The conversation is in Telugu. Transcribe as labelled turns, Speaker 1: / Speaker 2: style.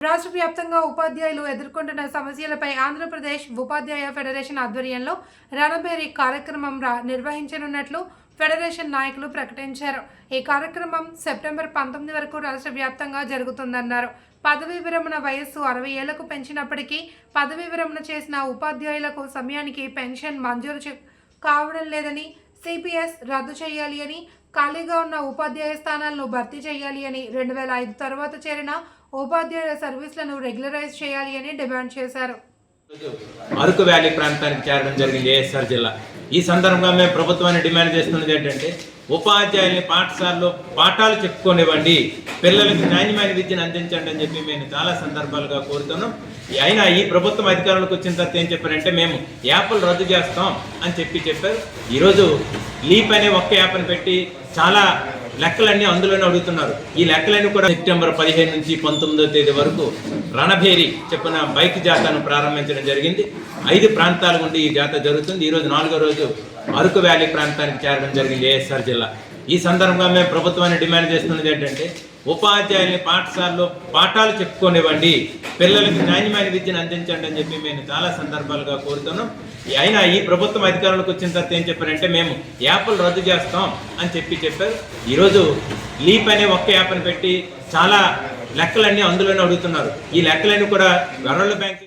Speaker 1: రాష్ట్ర వ్యాప్తంగా ఉపాధ్యాయులు ఎదుర్కొంటున్న సమస్యలపై ఆంధ్రప్రదేశ్ ఉపాధ్యాయ ఫెడరేషన్ ఆధ్వర్యంలో రణబేరి కార్యక్రమం రా- నిర్వహించనున్నట్లు ఫెడరేషన్ నాయకులు ప్రకటించారు. ఈ కార్యక్రమం సెప్టెంబర్ పంతొమ్మిది వరకు రాష్ట్ర వ్యాప్తంగా జరుగుతుందన్నారు. పదవీ విరమణ వయస్సు అరవై ఏళ్ళకు పెంచినప్పటికీ పదవీ విరమణ చేసిన ఉపాధ్యాయులకు సమయానికి పెన్షన్ మంజూరు కావడం లేదని సిపిఎస్ రద్దు చేయాలి అని ఖాళీగా ఉన్న ఉపాధ్యాయ స్థానాలను భర్తీ చేయాలి అని రెండు వేల ఐదు తర్వాత చేరిన ఉపాధ్యాయుల సర్వీసులను రెగ్యులరైజ్ చేయాలి అని డిమాండ్ చేశారు.
Speaker 2: అరకు వ్యాలీ ప్రాంతానికి చేరడం జరిగింది ఏఎస్ఆర్ జిల్లా. ఈ సందర్భంగా మేము ప్రభుత్వాన్ని డిమాండ్ చేస్తున్నది ఏంటంటే ఉపాధ్యాయుల్ని పాఠశాలలో పాఠాలు చెప్పుకోనివ్వండి. పిల్లలకు నాణ్యమైన విద్యను అందించండి అని చెప్పి మేము చాలా సందర్భాలుగా కోరుతున్నాం. అయినా ఈ ప్రభుత్వం అధికారంలోకి వచ్చిన తర్వాత ఏం చెప్పారంటే మేము యాప్లు రద్దు చేస్తాం అని చెప్పి చెప్పారు. ఈరోజు లీప్ అనే ఒక్క యాప్ని పెట్టి చాలా లెక్కలన్నీ అందులోనే అడుగుతున్నారు. ఈ లెక్కలన్నీ కూడా సెప్టెంబర్ పదిహేను నుంచి పంతొమ్మిదో తేదీ వరకు రణభేరి చెప్పిన బైక్ జాతను ప్రారంభించడం జరిగింది. ఐదు ప్రాంతాల నుండి ఈ జాత జరుగుతుంది. ఈరోజు నాలుగో రోజు అరకు వ్యాలీ ప్రాంతానికి చేరడం జరిగింది ఏఎస్ఆర్ జిల్లా. ఈ సందర్భంగా మేము ప్రభుత్వాన్ని డిమాండ్ చేస్తున్నది ఏంటంటే ఉపాధ్యాయుల్ని పాఠశాలలో పాఠాలు చెప్పుకోనివ్వండి పిల్లలకు నాణ్యమైన విద్యను అందించండి అని చెప్పి మేము చాలా సందర్భాలుగా కోరుతున్నాం. అయినా ఈ ప్రభుత్వం అధికారంలోకి వచ్చిన తర్వాత ఏం చెప్పారంటే మేము యాప్లు రద్దు చేస్తాం అని చెప్పి చెప్పారు. ఈరోజు లీప్ అనే ఒక్క యాప్ని పెట్టి చాలా లెక్కలన్నీ అందులోనే అడుగుతున్నారు. ఈ లెక్కలన్నీ కూడా వరల్డ్ బ్యాంక్